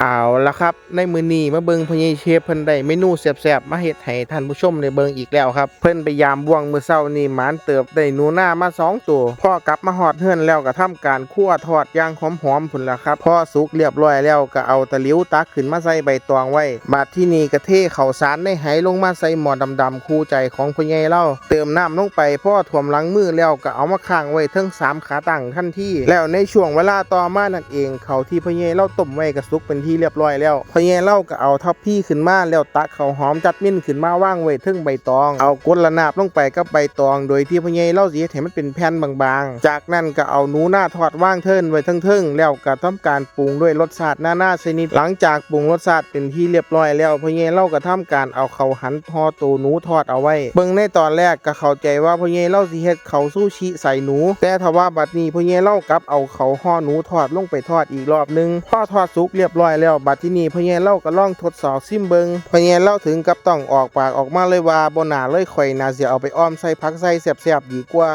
เอาละครับ ในมือนี้มาเบิงพญเชฟเพิ่นได้เมนูแซ่บๆมาเฮ็ดให้ท่านผู้ชมได้เบิงอีกแล้วครับ เพิ่นไปยามบ่วงมื้อเช้านี่หมานเติบได้หนูหน้ามาสองตัวพ่อกลับมาฮอดเฮือนแล้วก็ทำการคั่วทอดอย่างหอมๆพุ่นละครับพอสุกเรียบร้อยแล้วก็เอาตะหลิวตักขึ้นมาใส่ใบตองไว้ บาดที่นี่ก็เทข้าวสารในไหลงมาใส่หม้อดำๆคู่ใจของพญเล่าเติมน้ำลงไปพ่อถ่วมหลังมือแล้วก็เอามาค้างไว้ทั้งสามขาตั้งทันทีแล้วในช่วงเวลาต่อมานั่นเองเขาที่พญเล่าต้มไว้ก็สุกเป็นที่เรียบร้อยแล้วพ่อใหญ่เล่าก็เอาทับพี่ขึ้นมาแล้วตักข้าหอมจัดมิ้นขึ้นมาว่างไว้ทึ่งใบตอง เอากดระนาบลงไปกับใบตอง โดยที่พ่อใหญ่เล่าสิเฮ็ดให้มันเป็นแผ่นบางๆ จากนั้นก็เอาหนูหน้าทอดว่างเทินไว้ทึ่งๆแล้วก็ทำการปรุงด้วยรสชาติหน้าๆชนิด หลังจากปรุงรสชาติเป็นที่เรียบร้อยแล้วพ่อใหญ่เล่าก็ทำการเอาเขาหันทอตัวหนูทอดเอาไว้ เบิ่งในตอนแรกก็เข้าใจว่าพ่อใหญ่เล่าสิเฮ็ดเขาวซูชิใส่หนู แต่ทว่าบัดนี้พ่อใหญ่เล่ากับเอาเขาห่อหนูทอดลงไปทอดอีกรอบหนึงพอทอดสุกเรียบร้อยแล้วบัดที่นี่พ่อใหญ่เล่าก็ลองทดสอบซิมเบิงพ่อใหญ่เล่าถึงกับต้องออกปากออกมาเลยว่าบนหนาเลยข่อยนาเสียเอาไปอ้อมใส่พักใส่แสบๆดีกว่า